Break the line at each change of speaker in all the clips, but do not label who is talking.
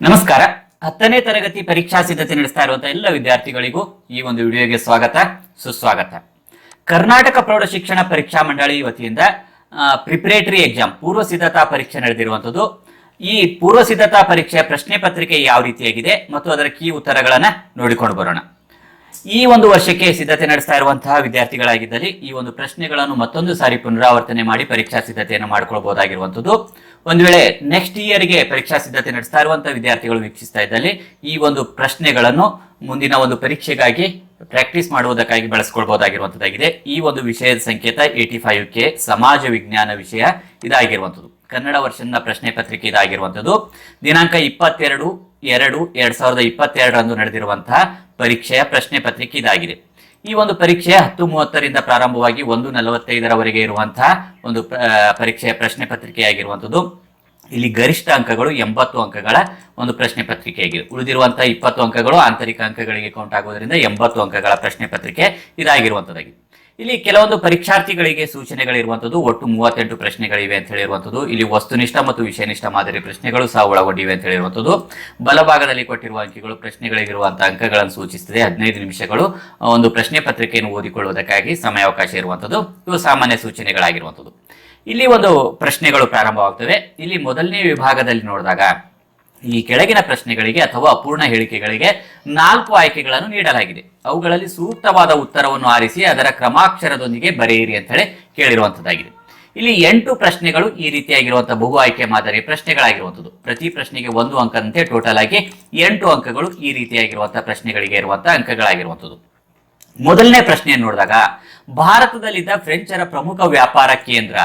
ನಮಸ್ಕಾರ. ಹತ್ತನೇ ತರಗತಿ ಪರೀಕ್ಷಾ ಸಿದ್ಧತೆ ನಡೆಸ್ತಾ ಇರುವಂತಹ ಎಲ್ಲ ವಿದ್ಯಾರ್ಥಿಗಳಿಗೂ ಈ ಒಂದು ವಿಡಿಯೋಗೆ ಸ್ವಾಗತ, ಸುಸ್ವಾಗತ. ಕರ್ನಾಟಕ ಪ್ರೌಢ ಶಿಕ್ಷಣ ಪರೀಕ್ಷಾ ಮಂಡಳಿ ವತಿಯಿಂದ ಪ್ರಿಪರೇಟರಿ ಎಕ್ಸಾಮ್ ಪೂರ್ವ ಸಿದ್ಧತಾ ಪರೀಕ್ಷೆ ನಡೆದಿರುವಂಥದ್ದು. ಈ ಪೂರ್ವ ಸಿದ್ಧತಾ ಪರೀಕ್ಷೆಯ ಪ್ರಶ್ನೆ ಪತ್ರಿಕೆ ಯಾವ ರೀತಿಯಾಗಿದೆ ಮತ್ತು ಅದರ ಕೀ ಉತ್ತರಗಳನ್ನ ನೋಡಿಕೊಂಡು ಬರೋಣ. ಈ ಒಂದು ವರ್ಷಕ್ಕೆ ಸಿದ್ಧತೆ ನಡೆಸ್ತಾ ಇರುವಂತಹ ವಿದ್ಯಾರ್ಥಿಗಳಾಗಿದ್ದಲ್ಲಿ ಈ ಒಂದು ಪ್ರಶ್ನೆಗಳನ್ನು ಮತ್ತೊಂದು ಸಾರಿ ಪುನರಾವರ್ತನೆ ಮಾಡಿ ಪರೀಕ್ಷಾ ಸಿದ್ಧತೆಯನ್ನು ಮಾಡ್ಕೊಳ್ಬಹುದಾಗಿರುವಂಥದ್ದು ಒಂದು ವೇಳೆ ನೆಕ್ಸ್ಟ್ ಇಯರ್ಗೆ ಪರೀಕ್ಷಾ ಸಿದ್ಧತೆ ನಡೆಸ್ತಾ ಇರುವಂತಹ ವಿದ್ಯಾರ್ಥಿಗಳು ವೀಕ್ಷಿಸ್ತಾ ಇದ್ದಲ್ಲಿ ಈ ಒಂದು ಪ್ರಶ್ನೆಗಳನ್ನು ಮುಂದಿನ ಒಂದು ಪರೀಕ್ಷೆಗಾಗಿ ಪ್ರಾಕ್ಟೀಸ್ ಮಾಡುವುದಕ್ಕಾಗಿ ಬಳಸ್ಕೊಳ್ಬಹುದಾಗಿರುವಂತದ್ದಾಗಿದೆ. ಈ ಒಂದು ವಿಷಯದ ಸಂಕೇತ ಏಟಿ ಫೈವ್ ಕೆ ಸಮಾಜ ವಿಜ್ಞಾನ ವಿಷಯ ಇದಾಗಿರುವಂಥದ್ದು ಕನ್ನಡ ವರ್ಷನ ಪ್ರಶ್ನೆ ಪತ್ರಿಕೆ ಇದಾಗಿರುವಂಥದ್ದು ದಿನಾಂಕ ಇಪ್ಪತ್ತೆರಡು ಎರಡು ಎರಡ್ ಸಾವಿರದ ಇಪ್ಪತ್ತೆರಡರಂದು ನಡೆದಿರುವಂತಹ ಪರೀಕ್ಷೆಯ ಪ್ರಶ್ನೆ ಪತ್ರಿಕೆ ಇದಾಗಿದೆ. ಈ ಒಂದು ಪರೀಕ್ಷೆ ಹತ್ತು ಮೂವತ್ತರಿಂದ ಪ್ರಾರಂಭವಾಗಿ ಒಂದು ನಲವತ್ತೈದರವರೆಗೆ ಇರುವಂತಹ ಒಂದು ಪರೀಕ್ಷೆಯ ಪ್ರಶ್ನೆ ಪತ್ರಿಕೆಯಾಗಿರುವಂಥದ್ದು. ಇಲ್ಲಿ ಗರಿಷ್ಠ ಅಂಕಗಳು ಎಂಬತ್ತು ಅಂಕಗಳ ಒಂದು ಪ್ರಶ್ನೆ ಪತ್ರಿಕೆಯಾಗಿದೆ. ಉಳಿದಿರುವಂತಹ ಇಪ್ಪತ್ತು ಅಂಕಗಳು ಆಂತರಿಕ ಅಂಕಗಳಿಗೆ ಕೌಂಟ್ ಆಗುವುದರಿಂದ ಎಂಬತ್ತು ಅಂಕಗಳ ಪ್ರಶ್ನೆ ಪತ್ರಿಕೆ ಇದಾಗಿರುವಂಥದ್ದಾಗಿದೆ. ಇಲ್ಲಿ ಕೆಲವೊಂದು ಪರೀಕ್ಷಾರ್ಥಿಗಳಿಗೆ ಸೂಚನೆಗಳಿರುವಂತದ್ದು ಒಟ್ಟು ಮೂವತ್ತೆಂಟು ಪ್ರಶ್ನೆಗಳಿವೆ ಅಂತ ಹೇಳಿರುವಂತದ್ದು ಇಲ್ಲಿ ವಸ್ತುನಿಷ್ಠ ಮತ್ತು ವಿಷಯನಿಷ್ಠ ಮಾದರಿ ಪ್ರಶ್ನೆಗಳು ಸಹ ಒಳಗೊಂಡಿವೆ ಅಂತ ಹೇಳಿರುವಂತದ್ದು ಬಲಭಾಗದಲ್ಲಿ ಕೊಟ್ಟಿರುವ ಅಂಕಿಗಳು ಪ್ರಶ್ನೆಗಳಿಗಿರುವಂತಹ ಅಂಕಗಳನ್ನು ಸೂಚಿಸುತ್ತದೆ. ಹದಿನೈದು ನಿಮಿಷಗಳು ಒಂದು ಪ್ರಶ್ನೆ ಪತ್ರಿಕೆಯನ್ನು ಓದಿಕೊಳ್ಳುವುದಕ್ಕಾಗಿ ಸಮಯಾವಕಾಶ ಇರುವಂತದ್ದು ಇವು ಸಾಮಾನ್ಯ ಸೂಚನೆಗಳಾಗಿರುವಂತದ್ದು ಇಲ್ಲಿ ಒಂದು ಪ್ರಶ್ನೆಗಳು ಪ್ರಾರಂಭವಾಗ್ತವೆ. ಇಲ್ಲಿ ಮೊದಲನೇ ವಿಭಾಗದಲ್ಲಿ ನೋಡಿದಾಗ ಈ ಕೆಳಗಿನ ಪ್ರಶ್ನೆಗಳಿಗೆ ಅಥವಾ ಅಪೂರ್ಣ ಹೇಳಿಕೆಗಳಿಗೆ ನಾಲ್ಕು ಆಯ್ಕೆಗಳನ್ನು ನೀಡಲಾಗಿದೆ. ಅವುಗಳಲ್ಲಿ ಸೂಕ್ತವಾದ ಉತ್ತರವನ್ನು ಆರಿಸಿ ಅದರ ಕ್ರಮಾಕ್ಷರದೊಂದಿಗೆ ಬರೆಯಿರಿ ಅಂತ ಹೇಳಿ ಕೇಳಿರುವಂತದ್ದಾಗಿದೆ. ಇಲ್ಲಿ ಎಂಟು ಪ್ರಶ್ನೆಗಳು ಈ ರೀತಿಯಾಗಿರುವಂತಹ ಬಹು ಆಯ್ಕೆ ಮಾದರಿ ಪ್ರಶ್ನೆಗಳಾಗಿರುವಂಥದ್ದು ಪ್ರತಿ ಪ್ರಶ್ನೆಗೆ ಒಂದು ಅಂಕದಂತೆ ಟೋಟಲ್ ಆಗಿ ಎಂಟು ಅಂಕಗಳು ಈ ರೀತಿಯಾಗಿರುವಂತಹ ಪ್ರಶ್ನೆಗಳಿಗೆ ಇರುವಂತಹ ಅಂಕಗಳಾಗಿರುವಂಥದ್ದು ಮೊದಲನೇ ಪ್ರಶ್ನೆಯನ್ನು ನೋಡಿದಾಗ, ಭಾರತದಲ್ಲಿದ್ದ ಫ್ರೆಂಚರ ಪ್ರಮುಖ ವ್ಯಾಪಾರ ಕೇಂದ್ರ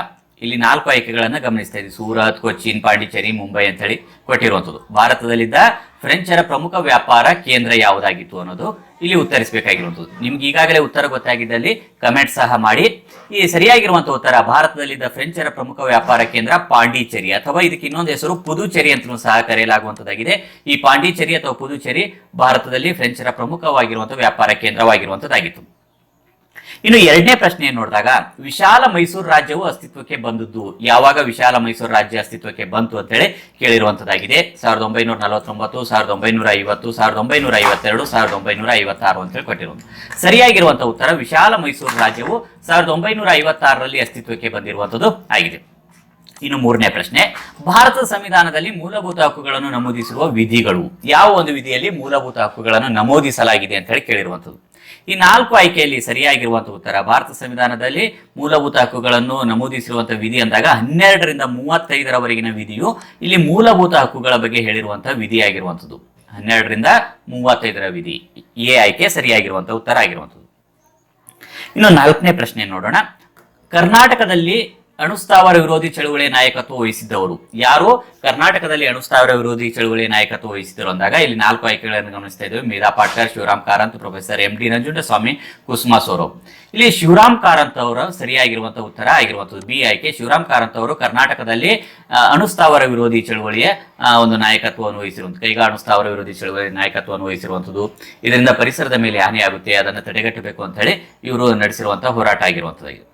ಇಲ್ಲಿ ನಾಲ್ಕು ಆಯ್ಕೆಗಳನ್ನ ಗಮನಿಸ್ತಾ ಇದ್ದೀವಿ. ಸೂರತ್, ಕೊಚ್ಚಿನ್, ಪಾಂಡಿಚೇರಿ, ಮುಂಬೈ ಅಂತ ಹೇಳಿ ಕೊಟ್ಟಿರುವಂಥದ್ದು. ಭಾರತದಲ್ಲಿದ್ದ ಫ್ರೆಂಚರ ಪ್ರಮುಖ ವ್ಯಾಪಾರ ಕೇಂದ್ರ ಯಾವುದಾಗಿತ್ತು ಅನ್ನೋದು ಇಲ್ಲಿ ಉತ್ತರಿಸಬೇಕಾಗಿರುವಂಥದ್ದು. ನಿಮ್ಗೆ ಈಗಾಗಲೇ ಉತ್ತರ ಗೊತ್ತಾಗಿದ್ದಲ್ಲಿ ಕಮೆಂಟ್ ಸಹ ಮಾಡಿ. ಈ ಸರಿಯಾಗಿರುವಂತಹ ಉತ್ತರ, ಭಾರತದಲ್ಲಿದ್ದ ಫ್ರೆಂಚರ ಪ್ರಮುಖ ವ್ಯಾಪಾರ ಕೇಂದ್ರ ಪಾಂಡಿಚೇರಿ ಅಥವಾ ಇದಕ್ಕೆ ಇನ್ನೊಂದು ಹೆಸರು ಪುದುಚೇರಿ ಅಂತಲೂ ಸಹ ಕರೆಯಲಾಗುವಂತದ್ದಾಗಿದೆ ಈ ಪಾಂಡಿಚೇರಿ ಅಥವಾ ಪುದುಚೇರಿ ಭಾರತದಲ್ಲಿ ಫ್ರೆಂಚರ ಪ್ರಮುಖವಾಗಿರುವಂತಹ ವ್ಯಾಪಾರ ಕೇಂದ್ರವಾಗಿರುವಂತದ್ದಾಗಿತ್ತು ಇನ್ನು ಎರಡನೇ ಪ್ರಶ್ನೆ ನೋಡಿದಾಗ, ವಿಶಾಲ ಮೈಸೂರು ರಾಜ್ಯವು ಅಸ್ತಿತ್ವಕ್ಕೆ ಬಂದದ್ದು. ಯಾವಾಗ ವಿಶಾಲ ಮೈಸೂರು ರಾಜ್ಯ ಅಸ್ತಿತ್ವಕ್ಕೆ ಬಂತು ಅಂತೇಳಿ ಕೇಳಿರುವಂತದ್ದಾಗಿದೆ. ಸಾವಿರದ ಒಂಬೈನೂರ ನಲವತ್ತೊಂಬತ್ತು, ಸಾವಿರದ ಒಂಬೈನೂರ ಐವತ್ತು, ಸಾವಿರದ ಒಂಬೈನೂರ ಐವತ್ತೆರಡು, ಸಾವಿರದ ಒಂಬೈನೂರ ಐವತ್ತಾರು ಅಂತೇಳಿ ಕೊಟ್ಟಿರುವಂತ ಸರಿಯಾಗಿರುವಂತಹ ಉತ್ತರ ವಿಶಾಲ ಮೈಸೂರು ರಾಜ್ಯವು ಸಾವಿರದ ಒಂಬೈನೂರ ಐವತ್ತಾರರಲ್ಲಿ ಅಸ್ತಿತ್ವಕ್ಕೆ ಬಂದಿರುವಂತದ್ದು ಆಗಿದೆ. ಇನ್ನು ಮೂರನೇ ಪ್ರಶ್ನೆ ಭಾರತದ ಸಂವಿಧಾನದಲ್ಲಿ ಮೂಲಭೂತ ಹಕ್ಕುಗಳನ್ನು ನಮೂದಿಸುವ ವಿಧಿಗಳು. ಯಾವ ಒಂದು ವಿಧಿಯಲ್ಲಿ ಮೂಲಭೂತ ಹಕ್ಕುಗಳನ್ನು ನಮೂದಿಸಲಾಗಿದೆ ಅಂತ ಹೇಳಿ ಕೇಳಿರುವಂಥದ್ದು ಈ ನಾಲ್ಕು ಆಯ್ಕೆಯಲ್ಲಿ ಸರಿಯಾಗಿರುವಂತಹ ಉತ್ತರ. ಭಾರತ ಸಂವಿಧಾನದಲ್ಲಿ ಮೂಲಭೂತ ಹಕ್ಕುಗಳನ್ನು ನಮೂದಿಸಿರುವಂತಹ ವಿಧಿ ಅಂದಾಗ ಹನ್ನೆರಡರಿಂದ ಮೂವತ್ತೈದರವರೆಗಿನ ವಿಧಿಯು ಇಲ್ಲಿ ಮೂಲಭೂತ ಹಕ್ಕುಗಳ ಬಗ್ಗೆ ಹೇಳಿರುವಂತಹ ವಿಧಿಯಾಗಿರುವಂಥದ್ದು. ಹನ್ನೆರಡರಿಂದ ಮೂವತ್ತೈದರ ವಿಧಿ. ಎ ಆಯ್ಕೆ ಸರಿಯಾಗಿರುವಂತಹ ಉತ್ತರ ಆಗಿರುವಂಥದ್ದು. ಇನ್ನು ನಾಲ್ಕನೇ ಪ್ರಶ್ನೆ ನೋಡೋಣ. ಕರ್ನಾಟಕದಲ್ಲಿ ಅಣುಸ್ಥಾವರ ವಿರೋಧಿ ಚಳುವಳಿ ನಾಯಕತ್ವ ವಹಿಸಿದ್ದವರು. ಯಾರು? ಕರ್ನಾಟಕದಲ್ಲಿ ಅಣುಸ್ಥಾವರ ವಿರೋಧಿ ಚಳುವಳಿ ನಾಯಕತ್ವ ವಹಿಸಿದರು ಅಂದಾಗ ಇಲ್ಲಿ ನಾಲ್ಕು ಆಯ್ಕೆಗಳನ್ನು ಗಮನಿಸ್ತಾ ಇದ್ದೇವೆ. Meera Patkar, Shivaram Karanth, professor M D Nanjundaswamy, Kusuma Soro. ಇಲ್ಲಿ ಶಿವರಾಮ್ ಕಾರಂತ್ ಅವರ ಸರಿಯಾಗಿರುವಂತಹ ಉತ್ತರ ಆಗಿರುವಂತದ್ದು ಬಿ ಆಯ್ಕೆ. ಶಿವರಾಮ್ ಕಾರಂತ್ ಅವರು ಕರ್ನಾಟಕದಲ್ಲಿ ಅಣುಸ್ಥಾವರ ವಿರೋಧಿ ಚಳುವಳಿಯ ಒಂದು ನಾಯಕತ್ವವನ್ನು ವಹಿಸಿರುವಂಥ ಕೈಗಾ ಅಣುಸ್ಥಾವರ ವಿರೋಧಿ ಚಳುವಳಿ ನಾಯಕತ್ವವನ್ನು ವಹಿಸಿರುವಂಥದ್ದು ಇದರಿಂದ ಪರಿಸರದ ಮೇಲೆ ಹಾನಿಯಾಗುತ್ತೆ, ಅದನ್ನು ತಡೆಗಟ್ಟಬೇಕು ಅಂತ ಹೇಳಿ ಇವರು ನಡೆಸಿರುವಂತಹ ಹೋರಾಟ ಆಗಿರುವಂತದ್ದಾಗಿದೆ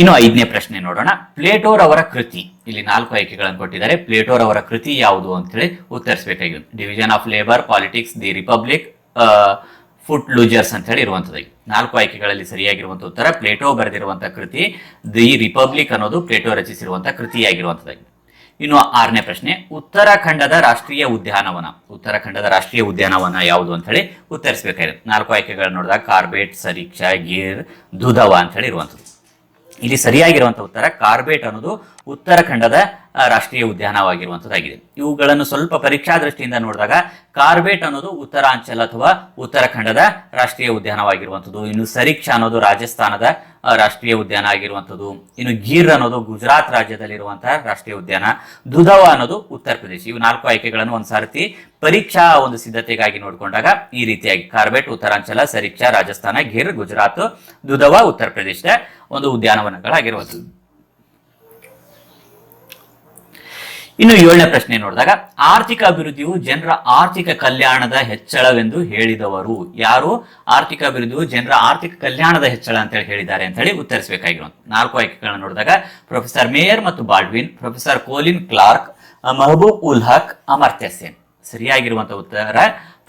ಇನ್ನು ಐದನೇ ಪ್ರಶ್ನೆ ನೋಡೋಣ. ಪ್ಲೇಟೋರ್ ಅವರ ಕೃತಿ. ಇಲ್ಲಿ ನಾಲ್ಕು ಆಯ್ಕೆಗಳನ್ನು ಕೊಟ್ಟಿದ್ದಾರೆ. ಪ್ಲೇಟೋರ್ ಅವರ ಕೃತಿ ಯಾವುದು ಅಂತ ಹೇಳಿ ಉತ್ತರಿಸಬೇಕಾಗಿದೆ division of labour politics the republic foot losers ಅಂತ ಹೇಳಿ ನಾಲ್ಕು ಆಯ್ಕೆಗಳಲ್ಲಿ ಸರಿಯಾಗಿರುವಂತಹ ಉತ್ತರ, ಪ್ಲೇಟೋ ಬರೆದಿರುವಂತಹ ಕೃತಿ ದಿ ರಿಪಬ್ಲಿಕ್ ಅನ್ನೋದು ಪ್ಲೇಟೋ ರಚಿಸಿರುವಂತಹ ಕೃತಿಯಾಗಿರುವಂತದ್ದಾಗಿದೆ ಇನ್ನು ಆರನೇ ಪ್ರಶ್ನೆ, ಉತ್ತರಾಖಂಡದ ರಾಷ್ಟ್ರೀಯ ಉದ್ಯಾನವನ. ಉತ್ತರಾಖಂಡದ ರಾಷ್ಟ್ರೀಯ ಉದ್ಯಾನವನ ಯಾವುದು ಅಂತ ಹೇಳಿ ಉತ್ತರಿಸಬೇಕಾಗಿದೆ. ನಾಲ್ಕು ಆಯ್ಕೆಗಳನ್ನು ನೋಡಿದಾಗ ಕಾರ್ಬೇಟ್, ಸರೀಕ್ಷಾ, ಗೀರ್, ದುಧವ ಅಂತ ಹೇಳಿ ಇರುವಂಥದ್ದು. ಇಲ್ಲಿ ಸರಿಯಾಗಿರುವಂಥ ಉತ್ತರ ಕಾರ್ಬೇಟ್ ಅನ್ನೋದು ಉತ್ತರಾಖಂಡದ ರಾಷ್ಟ್ರೀಯ ಉದ್ಯಾನವಾಗಿರುವಂಥದ್ದಾಗಿದೆ ಇವುಗಳನ್ನು ಸ್ವಲ್ಪ ಪರೀಕ್ಷಾ ದೃಷ್ಟಿಯಿಂದ ನೋಡಿದಾಗ ಕಾರ್ಬೇಟ್ ಅನ್ನೋದು ಉತ್ತರಾಂಚಲ್ ಅಥವಾ ಉತ್ತರಾಖಂಡದ ರಾಷ್ಟ್ರೀಯ ಉದ್ಯಾನವಾಗಿರುವಂಥದ್ದು ಇನ್ನು ಸರಿಕ್ಷ ಅನ್ನೋದು ರಾಜಸ್ಥಾನದ ರಾಷ್ಟ್ರೀಯ ಉದ್ಯಾನ ಆಗಿರುವಂಥದ್ದು ಇನ್ನು ಗೀರ್ ಅನ್ನೋದು ಗುಜರಾತ್ ರಾಜ್ಯದಲ್ಲಿರುವಂತಹ ರಾಷ್ಟ್ರೀಯ ಉದ್ಯಾನ. ದುಧವ ಅನ್ನೋದು ಉತ್ತರ ಪ್ರದೇಶ. ಇವು ನಾಲ್ಕು ಆಯ್ಕೆಗಳನ್ನು ಒಂದ್ಸಾರತಿ ಪರೀಕ್ಷಾ ಒಂದು ಸಿದ್ಧತೆಗಾಗಿ ನೋಡಿಕೊಂಡಾಗ ಈ ರೀತಿಯಾಗಿ ಕಾರ್ಬೇಟ್ ಉತ್ತರಾಂಚಲ, ಸರೀಕ್ಷಾ, ರಾಜಸ್ಥಾನ, ಗಿರ್, ಗುಜರಾತ್, ದುಧವ, ಉತ್ತರ ಪ್ರದೇಶದ ಒಂದು ಉದ್ಯಾನವನಗಳಾಗಿರುವಂಥದ್ದು ಇನ್ನು ಏಳನೇ ಪ್ರಶ್ನೆ ನೋಡಿದಾಗ, ಆರ್ಥಿಕ ಅಭಿವೃದ್ಧಿಯು ಜನರ ಆರ್ಥಿಕ ಕಲ್ಯಾಣದ ಹೆಚ್ಚಳವೆಂದು ಹೇಳಿದವರು ಯಾರು? ಆರ್ಥಿಕ ಅಭಿವೃದ್ಧಿಯು ಜನರ ಆರ್ಥಿಕ ಕಲ್ಯಾಣದ ಹೆಚ್ಚಳ ಅಂತ ಹೇಳಿ ಹೇಳಿದ್ದಾರೆ ಅಂತ ಹೇಳಿ ಉತ್ತರಿಸಬೇಕಾಗಿರುವಂತ ನಾಲ್ಕು ಆಯ್ಕೆಗಳನ್ನು ನೋಡಿದಾಗ, ಪ್ರೊಫೆಸರ್ ಮೇಯರ್ ಮತ್ತು Baldwin professor Colin Clark, Mahbub ul Haq Amartya Sen. ಸರಿಯಾಗಿರುವಂತಹ ಉತ್ತರ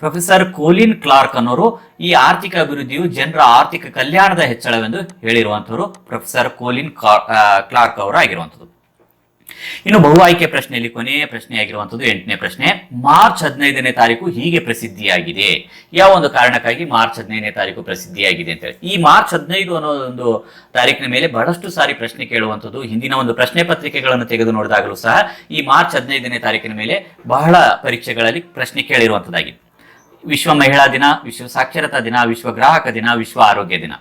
ಪ್ರೊಫೆಸರ್ ಕೋಲಿನ್ ಕ್ಲಾರ್ಕ್ ಅನ್ನೋರು ಈ ಆರ್ಥಿಕ ಅಭಿವೃದ್ಧಿಯು ಜನರ ಆರ್ಥಿಕ ಕಲ್ಯಾಣದ ಹೆಚ್ಚಳವೆಂದು ಹೇಳಿರುವಂತವರು ಪ್ರೊಫೆಸರ್ ಕೋಲಿನ್ ಕ್ಲಾ- ಕ್ಲಾರ್ಕ್ ಅವರು ಆಗಿರುವಂತದ್ದು ಇನ್ನು ಬಹು ಆಯ್ಕೆ ಪ್ರಶ್ನೆಯಲ್ಲಿ ಕೊನೆಯ ಪ್ರಶ್ನೆ ಆಗಿರುವಂತದ್ದು ಎಂಟನೇ ಪ್ರಶ್ನೆ, ಮಾರ್ಚ್ ಹದಿನೈದನೇ ತಾರೀಕು ಹೀಗೆ ಪ್ರಸಿದ್ಧಿಯಾಗಿದೆ. ಯಾವ ಒಂದು ಕಾರಣಕ್ಕಾಗಿ ಮಾರ್ಚ್ ಹದಿನೈದನೇ ತಾರೀಕು ಪ್ರಸಿದ್ಧಿಯಾಗಿದೆ ಅಂತ ಹೇಳಿ. ಈ ಮಾರ್ಚ್ ಹದಿನೈದು ಅನ್ನೋ ಒಂದು ತಾರೀಕಿನ ಮೇಲೆ ಬಹಳಷ್ಟು ಸಾರಿ ಪ್ರಶ್ನೆ ಕೇಳುವಂಥದ್ದು, ಹಿಂದಿನ ಒಂದು ಪ್ರಶ್ನೆ ಪತ್ರಿಕೆಗಳನ್ನು ತೆಗೆದು ನೋಡಿದಾಗಲೂ ಸಹ ಈ ಮಾರ್ಚ್ ಹದಿನೈದನೇ ತಾರೀಕಿನ ಮೇಲೆ ಬಹಳ ಪರೀಕ್ಷೆಗಳಲ್ಲಿ ಪ್ರಶ್ನೆ ಕೇಳಿರುವಂತದ್ದಾಗಿದೆ ವಿಶ್ವ ಮಹಿಳಾ ದಿನ, ವಿಶ್ವ ಸಾಕ್ಷರತಾ ದಿನ, ವಿಶ್ವ ಗ್ರಾಹಕ ದಿನ, ವಿಶ್ವ ಆರೋಗ್ಯ ದಿನ.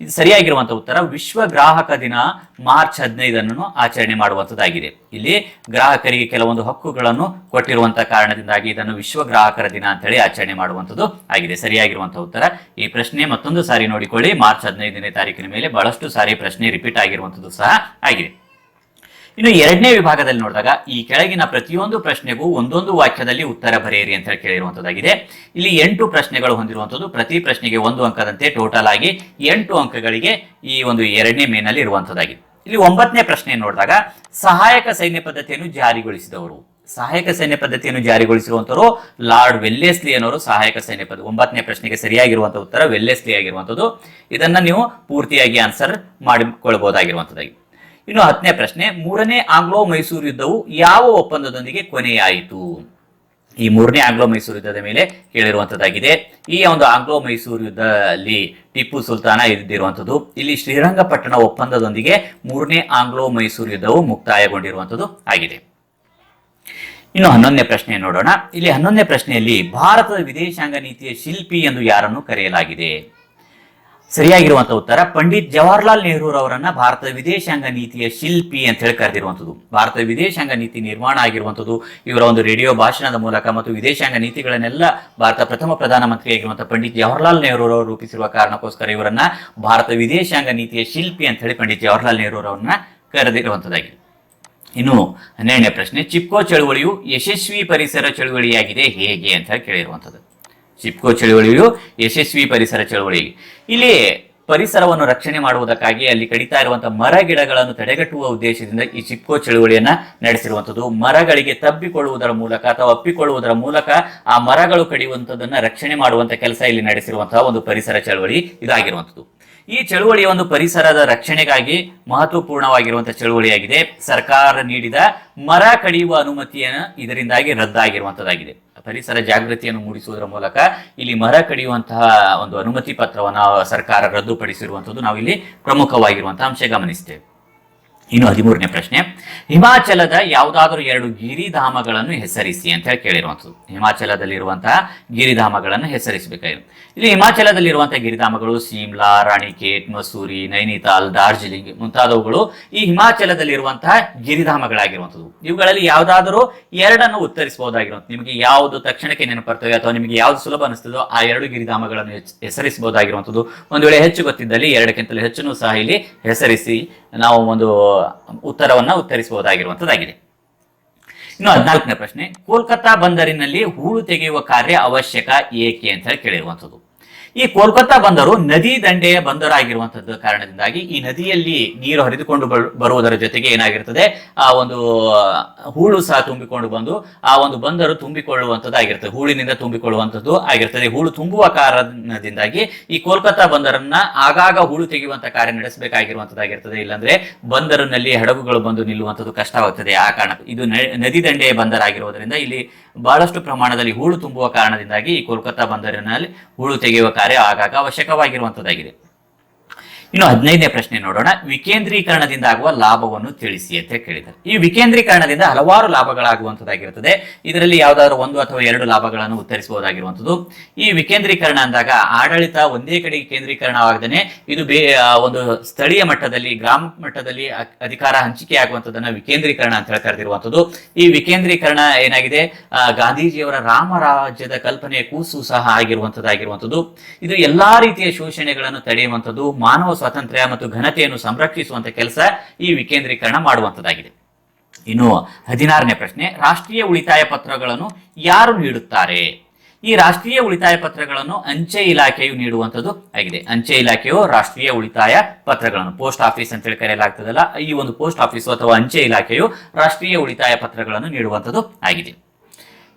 ಇದು ಸರಿಯಾಗಿರುವಂತಹ ಉತ್ತರ, ವಿಶ್ವ ಗ್ರಾಹಕ ದಿನ ಮಾರ್ಚ್ ಹದಿನೈದನ್ನು ಆಚರಣೆ ಮಾಡುವಂತದ್ದಾಗಿದೆ. ಇಲ್ಲಿ ಗ್ರಾಹಕರಿಗೆ ಕೆಲವೊಂದು ಹಕ್ಕುಗಳನ್ನು ಕೊಟ್ಟಿರುವಂತಹ ಕಾರಣದಿಂದಾಗಿ ಇದನ್ನು ವಿಶ್ವ ಗ್ರಾಹಕರ ದಿನ ಅಂತೇಳಿ ಆಚರಣೆ ಮಾಡುವಂಥದ್ದು ಆಗಿದೆ. ಸರಿಯಾಗಿರುವಂತಹ ಉತ್ತರ. ಈ ಪ್ರಶ್ನೆ ಮತ್ತೊಂದು ಸಾರಿ ನೋಡಿಕೊಳ್ಳಿ. ಮಾರ್ಚ್ ಹದಿನೈದನೇ ತಾರೀಕಿನ ಮೇಲೆ ಬಹಳಷ್ಟು ಸಾರಿ ಪ್ರಶ್ನೆ ರಿಪೀಟ್ ಆಗಿರುವಂಥದ್ದು ಸಹ ಆಗಿದೆ. ಇನ್ನು ಎರಡನೇ ವಿಭಾಗದಲ್ಲಿ ನೋಡಿದಾಗ ಈ ಕೆಳಗಿನ ಪ್ರತಿಯೊಂದು ಪ್ರಶ್ನೆಗೂ ಒಂದೊಂದು ವಾಕ್ಯದಲ್ಲಿ ಉತ್ತರ ಬರೆಯಿರಿ ಅಂತ ಹೇಳಿ ಕೇಳಿರುವಂತದ್ದಾಗಿದೆ. ಇಲ್ಲಿ ಎಂಟು ಪ್ರಶ್ನೆಗಳು ಹೊಂದಿರುವಂತದ್ದು, ಪ್ರತಿ ಪ್ರಶ್ನೆಗೆ ಒಂದು ಅಂಕದಂತೆ ಟೋಟಲ್ ಆಗಿ ಎಂಟು ಅಂಕಗಳಿಗೆ ಈ ಒಂದು ಎರಡನೇ ಮೇನಲ್ಲಿ ಇರುವಂತದ್ದಾಗಿದೆ. ಇಲ್ಲಿ ಒಂಬತ್ತನೇ ಪ್ರಶ್ನೆ ನೋಡಿದಾಗ, ಸಹಾಯಕ ಸೈನ್ಯ ಪದ್ಧತಿಯನ್ನು ಜಾರಿಗೊಳಿಸಿದವರು. ಸಹಾಯಕ ಸೈನ್ಯ ಪದ್ಧತಿಯನ್ನು ಜಾರಿಗೊಳಿಸಿರುವಂತವರು ಲಾರ್ಡ್ ವೆಲ್ಲೆಸ್ಲಿ ಅನ್ನೋರು ಸಹಾಯಕ ಸೈನ್ಯ ಪದ್ಧತಿ. ಒಂಬತ್ತನೇ ಪ್ರಶ್ನೆಗೆ ಸರಿಯಾಗಿರುವಂತ ಉತ್ತರ ವೆಲ್ಲೆಸ್ಲಿ ಆಗಿರುವಂತದ್ದು. ಇದನ್ನ ನೀವು ಪೂರ್ತಿಯಾಗಿ ಆನ್ಸರ್ ಮಾಡಿಕೊಳ್ಳಬಹುದಾಗಿರುವಂತದ್ದಾಗಿ. ಇನ್ನು ಹತ್ತನೇ ಪ್ರಶ್ನೆ, ಮೂರನೇ ಆಂಗ್ಲೋ ಮೈಸೂರು ಯುದ್ಧವು ಯಾವ ಒಪ್ಪಂದದೊಂದಿಗೆ ಕೊನೆಯಾಯಿತು? ಈ ಮೂರನೇ ಆಂಗ್ಲೋ ಮೈಸೂರು ಯುದ್ಧದ ಮೇಲೆ ಕೇಳಿರುವಂತದ್ದಾಗಿದೆ. ಈ ಒಂದು ಆಂಗ್ಲೋ ಮೈಸೂರು ಯುದ್ಧದಲ್ಲಿ ಟಿಪ್ಪು ಸುಲ್ತಾನ ಇದ್ದಿರುವಂತದ್ದು, ಇಲ್ಲಿ ಶ್ರೀರಂಗಪಟ್ಟಣ ಒಪ್ಪಂದದೊಂದಿಗೆ ಮೂರನೇ ಆಂಗ್ಲೋ ಮೈಸೂರು ಯುದ್ಧವು ಮುಕ್ತಾಯಗೊಂಡಿರುವಂತದ್ದು ಆಗಿದೆ. ಇನ್ನು ಹನ್ನೊಂದನೇ ಪ್ರಶ್ನೆ ನೋಡೋಣ. ಇಲ್ಲಿ ಹನ್ನೊಂದನೇ ಪ್ರಶ್ನೆಯಲ್ಲಿ ಭಾರತದ ವಿದೇಶಾಂಗ ನೀತಿಯ ಶಿಲ್ಪಿ ಎಂದು ಯಾರನ್ನು ಕರೆಯಲಾಗಿದೆ? ಸರಿಯಾಗಿರುವಂತಹ ಉತ್ತರ, ಪಂಡಿತ್ ಜವಾಹರ್ಲಾಲ್ ನೆಹರೂರವರನ್ನ ಭಾರತದ ವಿದೇಶಾಂಗ ನೀತಿಯ ಶಿಲ್ಪಿ ಅಂತ ಹೇಳಿ ಕರೆದಿರುವಂಥದ್ದು ಭಾರತದ ವಿದೇಶಾಂಗ ನೀತಿ ನಿರ್ಮಾಣ ಆಗಿರುವಂಥದ್ದು ಇವರ ಒಂದು ರೇಡಿಯೋ ಭಾಷಣದ ಮೂಲಕ ಮತ್ತು ವಿದೇಶಾಂಗ ನೀತಿಗಳನ್ನೆಲ್ಲ ಭಾರತ ಪ್ರಥಮ ಪ್ರಧಾನಮಂತ್ರಿಯಾಗಿರುವಂತಹ ಪಂಡಿತ್ ಜವಾಹರ್ಲಾಲ್ ನೆಹರೂರವರು ರೂಪಿಸಿರುವ ಕಾರಣಕ್ಕೋಸ್ಕರ ಇವರನ್ನ ಭಾರತ ವಿದೇಶಾಂಗ ನೀತಿಯ ಶಿಲ್ಪಿ ಅಂತ ಹೇಳಿ ಪಂಡಿತ್ ಜವಾಹರ್ಲಾಲ್ ನೆಹರೂರವರನ್ನ ಕರೆದಿರುವಂಥದ್ದಾಗಿದೆ ಇನ್ನು ಹನ್ನೆರಡನೇ ಪ್ರಶ್ನೆ, ಚಿಪ್ಕೋ ಚಳುವಳಿಯು ಯಶಸ್ವಿ ಪರಿಸರ ಚಳುವಳಿಯಾಗಿದೆ ಹೇಗೆ ಅಂತ ಕೇಳಿರುವಂಥದ್ದು ಚಿಪ್ಕೋ ಚಳುವಳಿಯು ಯಶಸ್ವಿ ಪರಿಸರ ಚಳುವಳಿ. ಇಲ್ಲಿ ಪರಿಸರವನ್ನು ರಕ್ಷಣೆ ಮಾಡುವುದಕ್ಕಾಗಿ ಅಲ್ಲಿ ಕಡಿತಾ ಇರುವಂತಹ ಮರ ಗಿಡಗಳನ್ನು ತಡೆಗಟ್ಟುವ ಉದ್ದೇಶದಿಂದ ಈ ಚಿಪ್ಕೋ ಚಳುವಳಿಯನ್ನ ನಡೆಸಿರುವಂಥದ್ದು ಮರಗಳಿಗೆ ತಬ್ಬಿಕೊಳ್ಳುವುದರ ಮೂಲಕ ಅಥವಾ ಅಪ್ಪಿಕೊಳ್ಳುವುದರ ಮೂಲಕ ಆ ಮರಗಳು ಕಡಿಯುವಂಥದ್ದನ್ನ ರಕ್ಷಣೆ ಮಾಡುವಂತ ಕೆಲಸ ಇಲ್ಲಿ ನಡೆಸಿರುವಂತಹ ಒಂದು ಪರಿಸರ ಚಳುವಳಿ ಇದಾಗಿರುವಂಥದ್ದು ಈ ಚಳುವಳಿಯ ಒಂದು ಪರಿಸರದ ರಕ್ಷಣೆಗಾಗಿ ಮಹತ್ವಪೂರ್ಣವಾಗಿರುವಂತಹ ಚಳುವಳಿಯಾಗಿದೆ. ಸರ್ಕಾರ ನೀಡಿದ ಮರ ಕಡಿಯುವ ಅನುಮತಿಯನ್ನು ಇದರಿಂದಾಗಿ ರದ್ದಾಗಿರುವಂತದ್ದಾಗಿದೆ. ಪರಿಸರ ಜಾಗೃತಿಯನ್ನು ಮೂಡಿಸುವುದರ ಮೂಲಕ ಇಲ್ಲಿ ಮರ ಕಡಿಯುವಂತಹ ಒಂದು ಅನುಮತಿ ಪತ್ರವನ್ನು ಸರ್ಕಾರ ರದ್ದುಪಡಿಸಿರುವಂತದ್ದು ನಾವು ಇಲ್ಲಿ ಪ್ರಮುಖವಾಗಿರುವಂತಹ ಅಂಶ ಗಮನಿಸ್ತೇವೆ. ಇನ್ನು ಹದಿಮೂರನೇ ಪ್ರಶ್ನೆ. ಹಿಮಾಚಲದ ಯಾವುದಾದರೂ ಎರಡು ಗಿರಿಧಾಮಗಳನ್ನು ಹೆಸರಿಸಿ ಅಂತ ಹೇಳಿ ಕೇಳಿರುವಂಥದ್ದು. ಹಿಮಾಚಲದಲ್ಲಿರುವಂತಹ ಗಿರಿಧಾಮಗಳನ್ನು ಹೆಸರಿಸಬೇಕಾಗಿದೆ. ಇಲ್ಲಿ ಹಿಮಾಚಲದಲ್ಲಿರುವಂತಹ ಗಿರಿಧಾಮಗಳು ಸಿಮ್ಲಾ ರಾಣಿಕೇಟ್, ಮಸೂರಿ, ನೈನಿತಾಲ್ ಡಾರ್ಜಿಲಿಂಗ್ ಮುಂತಾದವುಗಳು ಈ ಹಿಮಾಚಲದಲ್ಲಿರುವಂತಹ ಗಿರಿಧಾಮಗಳಾಗಿರುವಂಥದ್ದು. ಇವುಗಳಲ್ಲಿ ಯಾವುದಾದರೂ ಎರಡನ್ನು ಉತ್ತರಿಸಬಹುದಾಗಿರುವಂಥದ್ದು. ನಿಮಗೆ ಯಾವುದು ತಕ್ಷಣಕ್ಕೆ ನೆನಪರ್ತವೆ ಅಥವಾ ನಿಮಗೆ ಯಾವುದು ಸುಲಭ ಅನಿಸ್ತದೋ ಆ ಎರಡು ಗಿರಿಧಾಮಗಳನ್ನು ಹೆಸರಿಸಬಹುದಾಗಿರುವಂಥದ್ದು. ಒಂದು ವೇಳೆ ಹೆಚ್ಚು ಗೊತ್ತಿದ್ದಲ್ಲಿ ಎರಡಕ್ಕಿಂತಲೂ ಹೆಚ್ಚನ್ನು ಸಹ ಇಲ್ಲಿ ಹೆಸರಿಸಿ ನಾವು ಒಂದು ಉತ್ತರವನ್ನ ಉತ್ತರಿಸಬಹುದಾಗಿರುವಂಥದ್ದಾಗಿದೆ ಇನ್ನು ಹದಿನಾಲ್ಕನೇ ಪ್ರಶ್ನೆ ಕೋಲ್ಕತ್ತಾ ಬಂದರಿನಲ್ಲಿ ಹೂಳು ತೆಗೆಯುವ ಕಾರ್ಯ ಅವಶ್ಯಕ ಏಕೆ ಅಂತ ಹೇಳಿ ಕೇಳಿರುವಂಥದ್ದು ಈ ಕೋಲ್ಕತ್ತಾ ಬಂದರು ನದಿ ದಂಡೆಯ ಬಂದರಾಗಿರುವಂತದ್ದು ಕಾರಣದಿಂದಾಗಿ ಈ ನದಿಯಲ್ಲಿ ನೀರು ಹರಿದುಕೊಂಡು ಬರುವುದರ ಜೊತೆಗೆ ಏನಾಗಿರ್ತದೆ, ಆ ಒಂದು ಹೂಳು ಸಹ ತುಂಬಿಕೊಂಡು ಬಂದು ಆ ಒಂದು ಬಂದರು ತುಂಬಿಕೊಳ್ಳುವಂತದ್ದಾಗಿರ್ತದೆ, ಹೂಳಿನಿಂದ ತುಂಬಿಕೊಳ್ಳುವಂಥದ್ದು ಆಗಿರ್ತದೆ. ಹೂಳು ತುಂಬುವ ಕಾರಣದಿಂದಾಗಿ ಈ ಕೋಲ್ಕತ್ತಾ ಬಂದರನ್ನ ಆಗಾಗ ಹೂಳು ತೆಗೆಯುವಂತ ಕಾರ್ಯ ನಡೆಸಬೇಕಾಗಿರುವಂತದ್ದಾಗಿರ್ತದೆ. ಇಲ್ಲಾಂದ್ರೆ ಬಂದರಿನಲ್ಲಿ ಹಡಗುಗಳು ಬಂದು ನಿಲ್ಲುವಂಥದ್ದು ಕಷ್ಟವಾಗ್ತದೆ ಆ ಕಾರಣ ಇದು ನದಿ ದಂಡೆಯ ಬಂದರಾಗಿರುವುದರಿಂದ ಇಲ್ಲಿ ಬಹಳಷ್ಟು ಪ್ರಮಾಣದಲ್ಲಿ ಹೂಳು ತುಂಬುವ ಕಾರಣದಿಂದಾಗಿ ಈ ಕೋಲ್ಕತ್ತಾ ಬಂದರಿನಲ್ಲಿ ಹೂಳು ತೆಗೆಯುವ ಕಾರ್ಯ ಆಗಾಗ ಅವಶ್ಯಕವಾಗಿರುವಂತದ್ದಾಗಿದೆ. ಇನ್ನು ಹದಿನೈದನೇ ಪ್ರಶ್ನೆ ನೋಡೋಣ. ವಿಕೇಂದ್ರೀಕರಣದಿಂದ ಆಗುವ ಲಾಭವನ್ನು ತಿಳಿಸಿ ಅಂತ ಕೇಳಿದ್ದಾರೆ. ಈ ವಿಕೇಂದ್ರೀಕರಣದಿಂದ ಹಲವಾರು ಲಾಭಗಳಾಗುವಂತದ್ದಾಗಿರುತ್ತದೆ ಇದರಲ್ಲಿ ಯಾವುದಾದ್ರೂ ಒಂದು ಅಥವಾ ಎರಡು ಲಾಭಗಳನ್ನು ಉತ್ತರಿಸಬಹುದಾಗಿರುವಂಥದ್ದು. ಈ ವಿಕೇಂದ್ರೀಕರಣ ಅಂದಾಗ ಆಡಳಿತ ಒಂದೇ ಕಡೆಗೆ ಕೇಂದ್ರೀಕರಣವಾಗದೇ ಇದು ಬೇ ಒಂದು ಸ್ಥಳೀಯ ಮಟ್ಟದಲ್ಲಿ, ಗ್ರಾಮ ಮಟ್ಟದಲ್ಲಿ ಅಧಿಕಾರ ಹಂಚಿಕೆ ಆಗುವಂಥದ್ದನ್ನ ವಿಕೇಂದ್ರೀಕರಣ ಅಂತ ಹೇಳಿ ಕರೆದಿರುವಂಥದ್ದು. ಈ ವಿಕೇಂದ್ರೀಕರಣ ಏನಾಗಿದೆ? ಗಾಂಧೀಜಿಯವರ ರಾಮರಾಜ್ಯದ ಕಲ್ಪನೆಯ ಕೂಸು ಸಹ ಆಗಿರುವಂಥದ್ದಾಗಿರುವಂಥದ್ದು. ಇದು ಎಲ್ಲಾ ರೀತಿಯ ಶೋಷಣೆಗಳನ್ನು ತಡೆಯುವಂಥದ್ದು, ಮಾನವ ಸ್ವಾತಂತ್ರ್ಯ ಮತ್ತು ಘನತೆಯನ್ನು ಸಂರಕ್ಷಿಸುವಂತ ಕೆಲಸ ಈ ವಿಕೇಂದ್ರೀಕರಣ ಮಾಡುವಂತದ್ದಾಗಿದೆ ಇನ್ನು ಹದಿನಾರನೇ ಪ್ರಶ್ನೆ, ರಾಷ್ಟ್ರೀಯ ಉಳಿತಾಯ ಪತ್ರಗಳನ್ನು ಯಾರು ನೀಡುತ್ತಾರೆ? ಈ ರಾಷ್ಟ್ರೀಯ ಉಳಿತಾಯ ಪತ್ರಗಳನ್ನು ಅಂಚೆ ಇಲಾಖೆಯು ನೀಡುವಂಥದ್ದು ಆಗಿದೆ. ಅಂಚೆ ಇಲಾಖೆಯು ರಾಷ್ಟ್ರೀಯ ಉಳಿತಾಯ ಪತ್ರಗಳನ್ನು, ಪೋಸ್ಟ್ ಆಫೀಸ್ ಅಂತೇಳಿ ಕರೆಯಲಾಗ್ತದಲ್ಲ, ಈ ಒಂದು ಪೋಸ್ಟ್ ಆಫೀಸು ಅಥವಾ ಅಂಚೆ ಇಲಾಖೆಯು ರಾಷ್ಟ್ರೀಯ ಉಳಿತಾಯ ಪತ್ರಗಳನ್ನು ನೀಡುವಂಥದ್ದು ಆಗಿದೆ.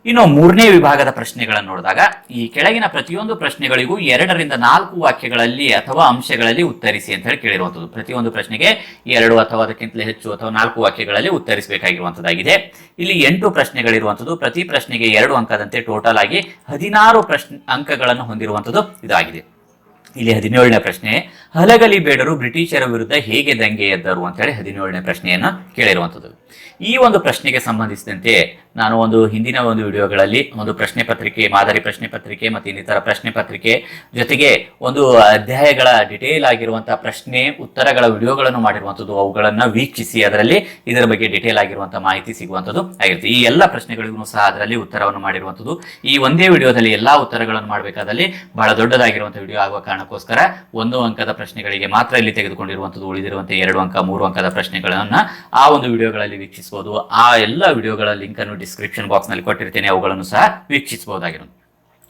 ಇನ್ನು ಮೂರನೇ ವಿಭಾಗದ ಪ್ರಶ್ನೆಗಳನ್ನು ನೋಡಿದಾಗ, ಈ ಕೆಳಗಿನ ಪ್ರತಿಯೊಂದು ಪ್ರಶ್ನೆಗಳಿಗೂ ಎರಡರಿಂದ ನಾಲ್ಕು ವಾಕ್ಯಗಳಲ್ಲಿ ಅಥವಾ ಅಂಶಗಳಲ್ಲಿ ಉತ್ತರಿಸಿ ಅಂತ ಹೇಳಿ ಕೇಳಿರುವಂಥದ್ದು. ಪ್ರತಿಯೊಂದು ಪ್ರಶ್ನೆಗೆ ಎರಡು ಅಥವಾ ಅದಕ್ಕಿಂತಲೇ ಹೆಚ್ಚು ಅಥವಾ ನಾಲ್ಕು ವಾಕ್ಯಗಳಲ್ಲಿ ಉತ್ತರಿಸಬೇಕಾಗಿರುವಂಥದ್ದಾಗಿದೆ. ಇಲ್ಲಿ ಎಂಟು ಪ್ರಶ್ನೆಗಳಿರುವಂಥದ್ದು. ಪ್ರತಿ ಪ್ರಶ್ನೆಗೆ ಎರಡು ಅಂಕದಂತೆ ಟೋಟಲ್ ಆಗಿ ಹದಿನಾರು ಪ್ರಶ್ನೆ ಅಂಕಗಳನ್ನು ಹೊಂದಿರುವಂಥದ್ದು ಇದಾಗಿದೆ. ಇಲ್ಲಿ ಹದಿನೇಳನೇ ಪ್ರಶ್ನೆ, ಹಲಗಲಿ ಬೇಡರು ಬ್ರಿಟಿಷರ ವಿರುದ್ಧ ಹೇಗೆ ದಂಗೆ ಎದ್ದರು ಅಂತ ಹೇಳಿ ಹದಿನೇಳನೇ ಪ್ರಶ್ನೆಯನ್ನು ಕೇಳಿರುವಂಥದ್ದು. ಈ ಒಂದು ಪ್ರಶ್ನೆಗೆ ಸಂಬಂಧಿಸಿದಂತೆ ನಾನು ಒಂದು ಹಿಂದಿನ ಒಂದು ವಿಡಿಯೋಗಳಲ್ಲಿ ಒಂದು ಪ್ರಶ್ನೆ ಪತ್ರಿಕೆ, ಮಾದರಿ ಪ್ರಶ್ನೆ ಪತ್ರಿಕೆ ಮತ್ತು ಇನ್ನಿತರ ಪ್ರಶ್ನೆ ಪತ್ರಿಕೆ ಜೊತೆಗೆ ಒಂದು ಅಧ್ಯಾಯಗಳ ಡಿಟೇಲ್ ಆಗಿರುವಂತಹ ಪ್ರಶ್ನೆ, ಉತ್ತರಗಳ ವಿಡಿಯೋಗಳನ್ನು ಮಾಡಿರುವಂಥದ್ದು, ಅವುಗಳನ್ನು ವೀಕ್ಷಿಸಿ ಅದರಲ್ಲಿ ಇದರ ಬಗ್ಗೆ ಡಿಟೇಲ್ ಆಗಿರುವಂತಹ ಮಾಹಿತಿ ಸಿಗುವಂಥದ್ದು ಆಗಿರುತ್ತೆ. ಈ ಎಲ್ಲ ಪ್ರಶ್ನೆಗಳಿಗೂ ಸಹ ಅದರಲ್ಲಿ ಉತ್ತರವನ್ನು ಮಾಡಿರುವಂಥದ್ದು. ಈ ಒಂದೇ ವಿಡಿಯೋದಲ್ಲಿ ಎಲ್ಲಾ ಉತ್ತರಗಳನ್ನು ಮಾಡಬೇಕಾದಲ್ಲಿ ಬಹಳ ದೊಡ್ಡದಾಗಿರುವಂತಹ ವಿಡಿಯೋ ಆಗುವ ಕಾರಣಕ್ಕೋಸ್ಕರ ಒಂದು ಅಂಕದ ಪ್ರಶ್ನೆಗಳಿಗೆ ಮಾತ್ರ ಇಲ್ಲಿ ತೆಗೆದುಕೊಂಡಿರುವಂಥದ್ದು, ಉಳಿದಿರುವಂತಹ ಎರಡು ಅಂಕ, ಮೂರು ಅಂಕದ ಪ್ರಶ್ನೆಗಳನ್ನು ಆ ಒಂದು ವಿಡಿಯೋಗಳಲ್ಲಿ ವೀಕ್ಷಿಸಬಹುದು. ಆ ಎಲ್ಲ ವಿಡಿಯೋಗಳ ಲಿಂಕ್ ಅನ್ನು ಡಿಸ್ಕ್ರಿಪ್ಷನ್ ಬಾಕ್ಸ್ನಲ್ಲಿ ಕೊಟ್ಟಿರ್ತೇನೆ. ಅವುಗಳನ್ನು ಸಹ ವೀಕ್ಷಿಸಬಹುದಾಗಿರುತ್ತೆ.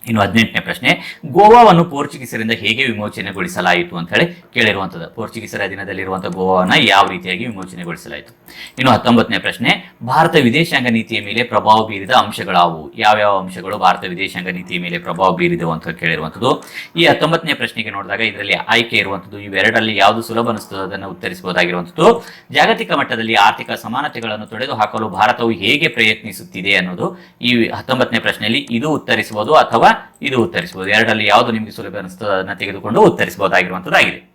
ಇನ್ನು ಹದಿನೆಂಟನೇ ಪ್ರಶ್ನೆ, ಗೋವಾವನ್ನು ಪೋರ್ಚುಗೀಸರಿಂದ ಹೇಗೆ ವಿಮೋಚನೆಗೊಳಿಸಲಾಯಿತು ಅಂತ ಹೇಳಿ ಕೇಳಿರುವಂಥದ್ದು. ಪೋರ್ಚುಗೀಸರ ಅಧೀನದಲ್ಲಿರುವಂಥ ಗೋವಾವನ್ನು ಯಾವ ರೀತಿಯಾಗಿ ವಿಮೋಚನೆಗೊಳಿಸಲಾಯಿತು? ಇನ್ನು ಹತ್ತೊಂಬತ್ತನೇ ಪ್ರಶ್ನೆ, ಭಾರತ ವಿದೇಶಾಂಗ ನೀತಿಯ ಮೇಲೆ ಪ್ರಭಾವ ಬೀರಿದ ಅಂಶಗಳಾವು? ಯಾವ್ಯಾವ ಅಂಶಗಳು ಭಾರತ ವಿದೇಶಾಂಗ ನೀತಿಯ ಮೇಲೆ ಪ್ರಭಾವ ಬೀರಿದವು ಅಂತ ಕೇಳಿರುವಂಥದ್ದು? ಈ ಹತ್ತೊಂಬತ್ತನೇ ಪ್ರಶ್ನೆಗೆ ನೋಡಿದಾಗ ಇದರಲ್ಲಿ ಆಯ್ಕೆ ಇರುವಂಥದ್ದು, ಇವೆರಡರಲ್ಲಿ ಯಾವುದು ಸುಲಭ ಅನಿಸ್ತದೆ ಅದನ್ನು ಉತ್ತರಿಸಬಹುದಾಗಿರುವಂಥದ್ದು. ಜಾಗತಿಕ ಮಟ್ಟದಲ್ಲಿ ಆರ್ಥಿಕ ಸಮಾನತೆಗಳನ್ನು ತೊಡೆದು ಹಾಕಲು ಭಾರತವು ಹೇಗೆ ಪ್ರಯತ್ನಿಸುತ್ತಿದೆ ಅನ್ನೋದು ಈ ಹತ್ತೊಂಬತ್ತನೇ ಪ್ರಶ್ನೆಯಲ್ಲಿ ಇದು ಉತ್ತರಿಸಬಹುದು ಅಥವಾ ಇದು ಉತ್ತರಿಸಬಹುದು. ಎರಡರಲ್ಲಿ ಯಾವುದು ನಿಮಗೆ ಸುಲಭ ಅನಿಸ್ತದೆ ಅದನ್ನು ತೆಗೆದುಕೊಂಡು ಉತ್ತರಿಸಬಹುದಾಗಿರುವಂತದ್ದಾಗಿದೆ.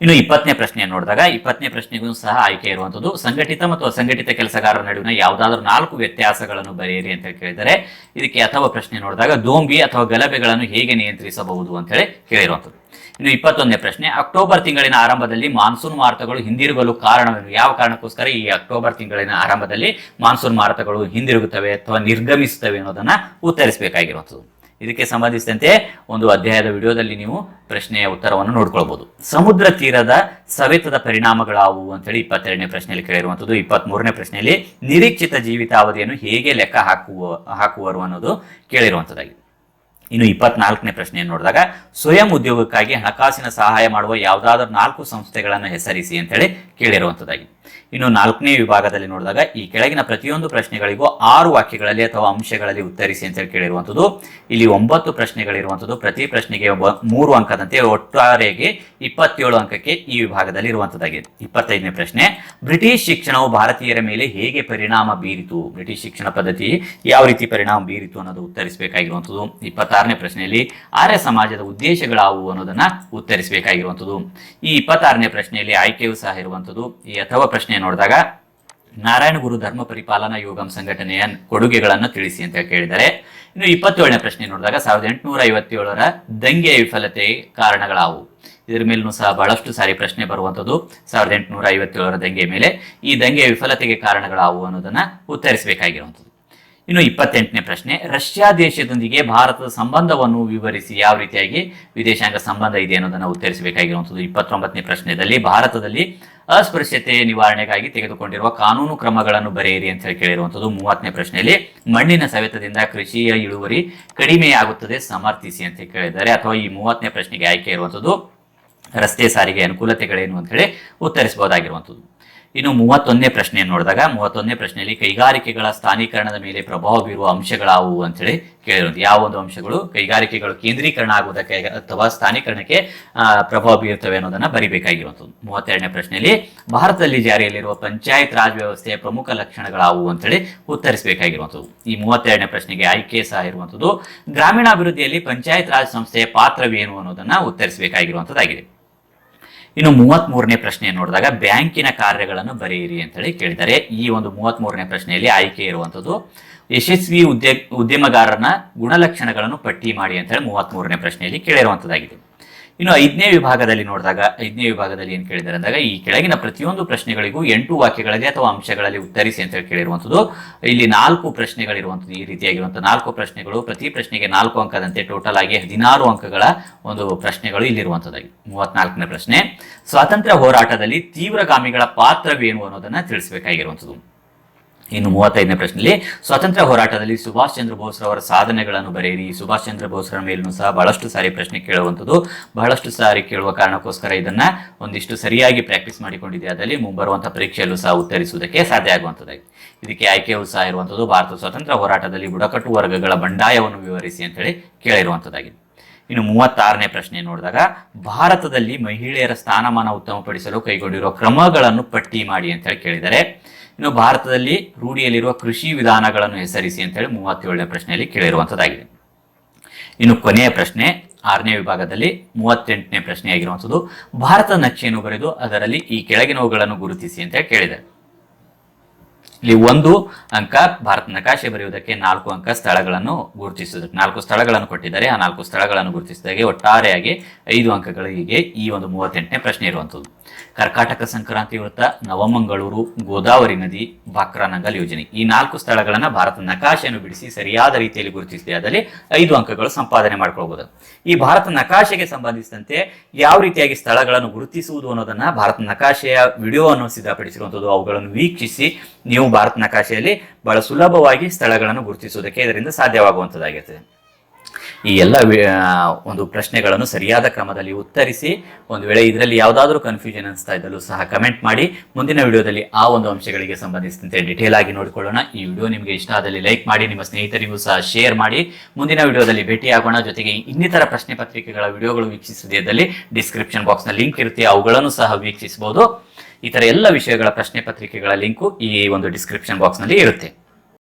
ಇನ್ನು ಇಪ್ಪತ್ತನೇ ಪ್ರಶ್ನೆಯನ್ನು ನೋಡಿದಾಗ, ಇಪ್ಪತ್ತನೇ ಪ್ರಶ್ನೆಗೂ ಸಹ ಆಯ್ಕೆ ಇರುವಂತದ್ದು, ಸಂಘಟಿತ ಮತ್ತು ಅಸಂಘಟಿತ ಕೆಲಸಗಾರರ ನಡುವಿನ ಯಾವುದಾದ್ರೂ ನಾಲ್ಕು ವ್ಯತ್ಯಾಸಗಳನ್ನು ಬರೆಯಿರಿ ಅಂತ ಕೇಳಿದರೆ, ಇದಕ್ಕೆ ಅಥವಾ ಪ್ರಶ್ನೆ ನೋಡಿದಾಗ, ದೋಂಬಿ ಅಥವಾ ಗಲಭೆಗಳನ್ನು ಹೇಗೆ ನಿಯಂತ್ರಿಸಬಹುದು ಅಂತ ಹೇಳಿ ಕೇಳಿರುವಂಥದ್ದು ಇನ್ನು ಇಪ್ಪತ್ತೊಂದನೇ ಪ್ರಶ್ನೆ, ಅಕ್ಟೋಬರ್ ತಿಂಗಳಿನ ಆರಂಭದಲ್ಲಿ ಮಾನ್ಸೂನ್ ಮಾರುತಗಳು ಹಿಂದಿರುಗಲು ಕಾರಣವೇನು? ಯಾವ ಕಾರಣಕ್ಕೋಸ್ಕರ ಈ ಅಕ್ಟೋಬರ್ ತಿಂಗಳಿನ ಆರಂಭದಲ್ಲಿ ಮಾನ್ಸೂನ್ ಮಾರುತಗಳು ಹಿಂದಿರುಗುತ್ತವೆ ಅಥವಾ ನಿರ್ಗಮಿಸುತ್ತವೆ ಅನ್ನೋದನ್ನ ಉತ್ತರಿಸಬೇಕಾಗಿರುವಂಥದ್ದು. ಇದಕ್ಕೆ ಸಂಬಂಧಿಸಿದಂತೆ ಒಂದು ಅಧ್ಯಾಯದ ವಿಡಿಯೋದಲ್ಲಿ ನೀವು ಪ್ರಶ್ನೆಯ ಉತ್ತರವನ್ನು ನೋಡ್ಕೊಳ್ಬಹುದು ಸಮುದ್ರ ತೀರದ ಸವೆತದ ಅಂತ ಅಂತೇಳಿ ಇಪ್ಪತ್ತೆರಡನೇ ಪ್ರಶ್ನೆಯಲ್ಲಿ ಕೇಳಿರುವಂಥದ್ದು. ಇಪ್ಪತ್ತ್ ಮೂರನೇ ಪ್ರಶ್ನೆಯಲ್ಲಿ ನಿರೀಕ್ಷಿತ ಜೀವಿತಾವಧಿಯನ್ನು ಹೇಗೆ ಲೆಕ್ಕ ಹಾಕುವ, ಹಾಕುವರು ಅನ್ನೋದು ಕೇಳಿರುವಂಥದ್ದಾಗಿದೆ ಇನ್ನು ಇಪ್ಪತ್ನಾಲ್ಕನೇ ಪ್ರಶ್ನೆಯನ್ನು ನೋಡಿದಾಗ, ಸ್ವಯಂ ಉದ್ಯೋಗಕ್ಕಾಗಿ ಹಣಕಾಸಿನ ಸಹಾಯ ಮಾಡುವ ಯಾವುದಾದ್ರೂ ನಾಲ್ಕು ಸಂಸ್ಥೆಗಳನ್ನು ಹೆಸರಿಸಿ ಅಂತೇಳಿ ಕೇಳಿರುವಂಥದ್ದಾಗಿದೆ ಇನ್ನು ನಾಲ್ಕನೇ ವಿಭಾಗದಲ್ಲಿ ನೋಡಿದಾಗ ಈ ಕೆಳಗಿನ ಪ್ರತಿಯೊಂದು ಪ್ರಶ್ನೆಗಳಿಗೂ ಆರು ವಾಕ್ಯಗಳಲ್ಲಿ ಅಥವಾ ಅಂಶಗಳಲ್ಲಿ ಉತ್ತರಿಸಿ ಅಂತೇಳಿ ಕೇಳಿರುವಂಥದ್ದು. ಇಲ್ಲಿ ಒಂಬತ್ತು ಪ್ರಶ್ನೆಗಳಿರುವಂಥದ್ದು. ಪ್ರತಿ ಪ್ರಶ್ನೆಗೆ ಮೂರು ಅಂಕದಂತೆ ಒಟ್ಟಾರೆಗೆ ಇಪ್ಪತ್ತೇಳು ಅಂಕಕ್ಕೆ ಈ ವಿಭಾಗದಲ್ಲಿ ಇರುವಂಥದ್ದಾಗಿದೆ ಇಪ್ಪತ್ತೈದನೇ ಪ್ರಶ್ನೆ, ಬ್ರಿಟಿಷ್ ಶಿಕ್ಷಣವು ಭಾರತೀಯರ ಮೇಲೆ ಹೇಗೆ ಪರಿಣಾಮ ಬೀರಿತು? ಬ್ರಿಟಿಷ್ ಶಿಕ್ಷಣ ಪದ್ಧತಿ ಯಾವ ರೀತಿ ಪರಿಣಾಮ ಬೀರಿತು ಅನ್ನೋದು ಉತ್ತರಿಸಬೇಕಾಗಿರುವಂಥದ್ದು. ಇಪ್ಪತ್ತಾರನೇ ಪ್ರಶ್ನೆಯಲ್ಲಿ ಆರ್ಯ ಸಮಾಜದ ಉದ್ದೇಶಗಳಾವು ಅನ್ನೋದನ್ನ ಉತ್ತರಿಸಬೇಕಾಗಿರುವಂಥದ್ದು. ಈ ಇಪ್ಪತ್ತಾರನೇ ಪ್ರಶ್ನೆಯಲ್ಲಿ ಆಯ್ಕೆಯೂ ಸಹ ಇರುವಂಥದ್ದು. ಈ ಅಥವಾ ಪ್ರಶ್ನೆ ನೋಡಿದಾಗ, ನಾರಾಯಣ ಗುರು ಧರ್ಮ ಪರಿಪಾಲನಾ ಯೋಗಂ ಸಂಘಟನೆಯ ಕೊಡುಗೆಗಳನ್ನು ತಿಳಿಸಿ ಅಂತ ಕೇಳಿದ್ದಾರೆ ಇನ್ನು ಇಪ್ಪತ್ತೇಳನೇ ಪ್ರಶ್ನೆ ನೋಡಿದಾಗ ಸಾವಿರದ ಎಂಟುನೂರ ಐವತ್ತೇಳರ ದಂಗೆಯ ವಿಫಲತೆ ಕಾರಣಗಳಾವು. ಇದರ ಮೇಲೂ ಸಹ ಬಹಳಷ್ಟು ಸಾರಿ ಪ್ರಶ್ನೆ ಬರುವಂಥದ್ದು ಸಾವಿರದ ಎಂಟುನೂರ ಐವತ್ತೇಳರ ದಂಗೆಯ ಮೇಲೆ ಈ ದಂಗೆಯ ವಿಫಲತೆಗೆ ಕಾರಣಗಳಾವು ಅನ್ನೋದನ್ನ ಉತ್ತರಿಸಬೇಕಾಗಿರುವಂಥದ್ದು. ಇನ್ನು ಇಪ್ಪತ್ತೆಂಟನೇ ಪ್ರಶ್ನೆ, ರಷ್ಯಾ ದೇಶದೊಂದಿಗೆ ಭಾರತದ ಸಂಬಂಧವನ್ನು ವಿವರಿಸಿ ಯಾವ ರೀತಿಯಾಗಿ ವಿದೇಶಾಂಗ ಸಂಬಂಧ ಇದೆ ಅನ್ನೋದನ್ನು ಉತ್ತರಿಸಬೇಕಾಗಿರುವಂಥದ್ದು ಇಪ್ಪತ್ತೊಂಬತ್ತನೇ ಪ್ರಶ್ನೆಯಲ್ಲಿ. ಭಾರತದಲ್ಲಿ ಅಸ್ಪೃಶ್ಯತೆ ನಿವಾರಣೆಗಾಗಿ ತೆಗೆದುಕೊಂಡಿರುವ ಕಾನೂನು ಕ್ರಮಗಳನ್ನು ಬರೆಯಿರಿ ಅಂತ ಹೇಳಿ ಕೇಳಿರುವಂಥದ್ದು ಮೂವತ್ತನೇ ಪ್ರಶ್ನೆಯಲ್ಲಿ. ಮಣ್ಣಿನ ಸವೆತದಿಂದ ಕೃಷಿಯ ಇಳುವರಿ ಕಡಿಮೆಯಾಗುತ್ತದೆ, ಸಮರ್ಥಿಸಿ ಅಂತ ಕೇಳಿದ್ದಾರೆ. ಅಥವಾ ಈ ಮೂವತ್ತನೇ ಪ್ರಶ್ನೆಗೆ ಆಯ್ಕೆ ಇರುವಂಥದ್ದು ರಸ್ತೆ ಸಾರಿಗೆ ಅನುಕೂಲತೆಗಳೇನು ಅಂತ ಹೇಳಿ ಉತ್ತರಿಸಬಹುದಾಗಿರುವಂಥದ್ದು. ಇನ್ನು ಮೂವತ್ತೊಂದನೇ ಪ್ರಶ್ನೆಯನ್ನು ನೋಡಿದಾಗ, ಮೂವತ್ತೊಂದನೇ ಪ್ರಶ್ನೆಯಲ್ಲಿ ಕೈಗಾರಿಕೆಗಳ ಸ್ಥಾನೀಕರಣದ ಮೇಲೆ ಪ್ರಭಾವ ಬೀರುವ ಅಂಶಗಳಾವುವು ಅಂತೇಳಿ ಕೇಳಿರೋದು. ಯಾವ ಒಂದು ಅಂಶಗಳು? ಕೈಗಾರಿಕೆಗಳು ಕೇಂದ್ರೀಕರಣ ಆಗುವುದಕ್ಕೆ ಅಥವಾ ಸ್ಥಾನೀಕರಣಕ್ಕೆ ಪ್ರಭಾವ ಬೀರುತ್ತವೆ ಅನ್ನೋದನ್ನ ಬರಿಬೇಕಾಗಿರುವಂಥದ್ದು. ಮೂವತ್ತೆರಡನೇ ಪ್ರಶ್ನೆಯಲ್ಲಿ, ಭಾರತದಲ್ಲಿ ಜಾರಿಯಲ್ಲಿರುವ ಪಂಚಾಯತ್ ರಾಜ್ ವ್ಯವಸ್ಥೆಯ ಪ್ರಮುಖ ಲಕ್ಷಣಗಳಾವುವು ಅಂತೇಳಿ ಉತ್ತರಿಸಬೇಕಾಗಿರುವಂಥದ್ದು. ಈ ಮೂವತ್ತೆರಡನೇ ಪ್ರಶ್ನೆಗೆ ಆಯ್ಕೆ ಸಹ ಇರುವಂಥದ್ದು. ಗ್ರಾಮೀಣಾಭಿವೃದ್ಧಿಯಲ್ಲಿ ಪಂಚಾಯತ್ ರಾಜ್ ಸಂಸ್ಥೆಯ ಪಾತ್ರವೇನು ಅನ್ನೋದನ್ನ ಉತ್ತರಿಸಬೇಕಾಗಿರುವಂಥದ್ದಾಗಿದೆ. ಇನ್ನು ಮೂವತ್ತ್ ಮೂರನೇ ಪ್ರಶ್ನೆ ನೋಡಿದಾಗ ಬ್ಯಾಂಕಿನ ಕಾರ್ಯಗಳನ್ನು ಬರೆಯಿರಿ ಅಂತ ಹೇಳಿ ಕೇಳಿದ್ದಾರೆ. ಈ ಒಂದು ಮೂವತ್ತ್ ಮೂರನೇ ಪ್ರಶ್ನೆಯಲ್ಲಿ ಆಯ್ಕೆ ಇರುವಂಥದ್ದು, ಯಶಸ್ವಿ ಉದ್ಯ, ಉದ್ಯಮಗಾರನ ಗುಣಲಕ್ಷಣಗಳನ್ನು ಪಟ್ಟಿ ಮಾಡಿ ಅಂತೇಳಿ ಮೂವತ್ತ್ ಮೂರನೇ ಪ್ರಶ್ನೆಯಲ್ಲಿ ಕೇಳಿರುವಂಥದ್ದಾಗಿದೆ. ಇನ್ನು ಐದನೇ ವಿಭಾಗದಲ್ಲಿ ನೋಡಿದಾಗ, ಐದನೇ ವಿಭಾಗದಲ್ಲಿ ಏನು ಕೇಳಿದ್ದಾರೆ ಅಂದಾಗ, ಈ ಕೆಳಗಿನ ಪ್ರತಿಯೊಂದು ಪ್ರಶ್ನೆಗಳಿಗೂ ಎಂಟು ವಾಕ್ಯಗಳಲ್ಲಿ ಅಥವಾ ಅಂಶಗಳಲ್ಲಿ ಉತ್ತರಿಸಿ ಅಂತ ಹೇಳಿ ಕೇಳಿರುವಂಥದ್ದು. ಇಲ್ಲಿ ನಾಲ್ಕು ಪ್ರಶ್ನೆಗಳಿರುವಂಥದ್ದು ಈ ರೀತಿಯಾಗಿರುವಂಥ ನಾಲ್ಕು ಪ್ರಶ್ನೆಗಳು, ಪ್ರತಿ ಪ್ರಶ್ನೆಗೆ ನಾಲ್ಕು ಅಂಕದಂತೆ ಟೋಟಲ್ ಆಗಿ ಹದಿನಾರು ಅಂಕಗಳ ಒಂದು ಪ್ರಶ್ನೆಗಳು ಇಲ್ಲಿರುವಂಥದ್ದಾಗಿ. ಮೂವತ್ನಾಲ್ಕನೇ ಪ್ರಶ್ನೆ, ಸ್ವಾತಂತ್ರ್ಯ ಹೋರಾಟದಲ್ಲಿ ತೀವ್ರಗಾಮಿಗಳ ಪಾತ್ರವೇನು ಅನ್ನೋದನ್ನು ತಿಳಿಸಬೇಕಾಗಿರುವಂಥದ್ದು. ಇನ್ನು ಮೂವತ್ತೈದನೇ ಪ್ರಶ್ನೆಯಲ್ಲಿ, ಸ್ವಾತಂತ್ರ್ಯ ಹೋರಾಟದಲ್ಲಿ ಸುಭಾಷ್ ಚಂದ್ರ ಬೋಸ್ ರವರ ಸಾಧನೆಗಳನ್ನು ಬರೆಯಿರಿ. ಸುಭಾಷ್ ಚಂದ್ರ ಬೋಸ್ರ ಮೇಲೂ ಸಹ ಬಹಳಷ್ಟು ಸಾರಿ ಪ್ರಶ್ನೆ ಕೇಳುವಂಥದ್ದು. ಬಹಳಷ್ಟು ಸಾರಿ ಕೇಳುವ ಕಾರಣಕ್ಕೋಸ್ಕರ ಇದನ್ನ ಒಂದಿಷ್ಟು ಸರಿಯಾಗಿ ಪ್ರಾಕ್ಟೀಸ್ ಮಾಡಿಕೊಂಡಿದೆ. ಅದರಲ್ಲಿ ಮುಂಬರುವಂತಹ ಪರೀಕ್ಷೆಯಲ್ಲೂ ಸಹ ಉತ್ತರಿಸುವುದಕ್ಕೆ ಸಾಧ್ಯ ಆಗುವಂಥದ್ದಾಗಿ. ಇದಕ್ಕೆ ಆಯ್ಕೆಯೂ ಸಹ ಇರುವಂಥದ್ದು, ಭಾರತ ಸ್ವಾತಂತ್ರ್ಯ ಹೋರಾಟದಲ್ಲಿ ಬುಡಕಟ್ಟು ವರ್ಗಗಳ ಬಂಡಾಯವನ್ನು ವಿವರಿಸಿ ಅಂತೇಳಿ ಕೇಳಿರುವಂಥದ್ದಾಗಿದೆ. ಇನ್ನು ಮೂವತ್ತಾರನೇ ಪ್ರಶ್ನೆ ನೋಡಿದಾಗ, ಭಾರತದಲ್ಲಿ ಮಹಿಳೆಯರ ಸ್ಥಾನಮಾನ ಉತ್ತಮಪಡಿಸಲು ಕೈಗೊಂಡಿರುವ ಕ್ರಮಗಳನ್ನು ಪಟ್ಟಿ ಮಾಡಿ ಅಂತ ಹೇಳಿ ಕೇಳಿದ್ದಾರೆ ಇನ್ನು ಭಾರತದಲ್ಲಿ ರೂಢಿಯಲ್ಲಿರುವ ಕೃಷಿ ವಿಧಾನಗಳನ್ನು ಹೆಸರಿಸಿ ಅಂತ ಹೇಳಿ ಮೂವತ್ತೇಳನೇ ಪ್ರಶ್ನೆಯಲ್ಲಿ ಕೇಳಿರುವಂಥದ್ದಾಗಿದೆ ಇನ್ನು ಕೊನೆಯ ಪ್ರಶ್ನೆ, ಆರನೇ ವಿಭಾಗದಲ್ಲಿ ಮೂವತ್ತೆಂಟನೇ ಪ್ರಶ್ನೆಯಾಗಿರುವಂಥದ್ದು ಭಾರತ ನಕ್ಷೆಯನ್ನು ಬರೆದು ಅದರಲ್ಲಿ ಈ ಕೆಳಗಿನವುಗಳನ್ನು ಗುರುತಿಸಿ ಅಂತ ಕೇಳಿದೆ. ಇಲ್ಲಿ ಒಂದು ಅಂಕ ಭಾರತ ನಕಾಶೆ ಬರೆಯುವುದಕ್ಕೆ ನಾಲ್ಕು ಅಂಕ ಸ್ಥಳಗಳನ್ನು ಗುರುತಿಸುವುದಕ್ಕೆ ನಾಲ್ಕು ಸ್ಥಳಗಳನ್ನು ಕೊಟ್ಟಿದ್ದಾರೆ. ಆ ನಾಲ್ಕು ಸ್ಥಳಗಳನ್ನು ಗುರುತಿಸಿದಾಗೆ ಒಟ್ಟಾರೆಯಾಗಿ ಐದು ಅಂಕಗಳಿಗೆ ಈ ಒಂದು ಮೂವತ್ತೆಂಟನೇ ಪ್ರಶ್ನೆ ಇರುವಂಥದ್ದು. ಕರ್ಕಾಟಕ ಸಂಕ್ರಾಂತಿ ವೃತ್ತ, ನವಮಂಗಳೂರು, ಗೋದಾವರಿ ನದಿ ಬಾಕ್ರಾನಂಗಲ್ ಯೋಜನೆ. ಈ ನಾಲ್ಕು ಸ್ಥಳಗಳನ್ನು ಭಾರತ ನಕಾಶೆಯನ್ನು ಬಿಡಿಸಿ ಸರಿಯಾದ ರೀತಿಯಲ್ಲಿ ಗುರುತಿಸಿದೆ. ಅದರಲ್ಲಿ ಐದು ಅಂಕಗಳು ಸಂಪಾದನೆ ಮಾಡ್ಕೊಳ್ಬಹುದು ಈ ಭಾರತ ನಕಾಶೆಗೆ ಸಂಬಂಧಿಸಿದಂತೆ ಯಾವ ರೀತಿಯಾಗಿ ಸ್ಥಳಗಳನ್ನು ಗುರುತಿಸುವುದು ಅನ್ನೋದನ್ನ ಭಾರತ ನಕಾಶೆಯ ವಿಡಿಯೋವನ್ನು ಸಿದ್ಧಪಡಿಸಿರುವಂಥದ್ದು. ಅವುಗಳನ್ನು ವೀಕ್ಷಿಸಿ ನೀವು ಭಾರತ ನಕಾಶೆಯಲ್ಲಿ ಬಹಳ ಸುಲಭವಾಗಿ ಸ್ಥಳಗಳನ್ನು ಗುರುತಿಸುವುದಕ್ಕೆ ಇದರಿಂದ ಸಾಧ್ಯವಾಗುವಂಥದ್ದಾಗಿರ್ತದೆ ಈ ಎಲ್ಲ ಒಂದು ಪ್ರಶ್ನೆಗಳನ್ನು ಸರಿಯಾದ ಕ್ರಮದಲ್ಲಿ ಉತ್ತರಿಸಿ, ಒಂದು ವೇಳೆ ಇದರಲ್ಲಿ ಯಾವುದಾದ್ರೂ ಕನ್ಫ್ಯೂಷನ್ ಅನಿಸ್ತಾ ಇದ್ದಲ್ಲೂ ಸಹ ಕಮೆಂಟ್ ಮಾಡಿ, ಮುಂದಿನ ವಿಡಿಯೋದಲ್ಲಿ ಆ ಒಂದು ಅಂಶಗಳಿಗೆ ಸಂಬಂಧಿಸಿದಂತೆ ಡಿಟೇಲ್ ಆಗಿ ನೋಡಿಕೊಳ್ಳೋಣ. ಈ ವಿಡಿಯೋ ನಿಮಗೆ ಇಷ್ಟ ಆದಲ್ಲಿ ಲೈಕ್ ಮಾಡಿ, ನಿಮ್ಮ ಸ್ನೇಹಿತರಿಗೂ ಸಹ ಶೇರ್ ಮಾಡಿ. ಮುಂದಿನ ವಿಡಿಯೋದಲ್ಲಿ ಭೇಟಿಯಾಗೋಣ. ಜೊತೆಗೆ ಇನ್ನಿತರ ಪ್ರಶ್ನೆ ಪತ್ರಿಕೆಗಳ ವಿಡಿಯೋಗಳು ವೀಕ್ಷಿಸದಿದ್ದಲ್ಲಿ ಡಿಸ್ಕ್ರಿಪ್ಷನ್ ಬಾಕ್ಸ್ನ ಲಿಂಕ್ ಇರುತ್ತೆ. ಅವುಗಳನ್ನು ಸಹ ವೀಕ್ಷಿಸಬಹುದು. ಈ ತರ ಎಲ್ಲ ವಿಷಯಗಳ ಪ್ರಶ್ನೆ ಪತ್ರಿಕೆಗಳ ಲಿಂಕು ಈ ಒಂದು ಡಿಸ್ಕ್ರಿಪ್ಷನ್ ಬಾಕ್ಸ್ನಲ್ಲಿ ಇರುತ್ತೆ.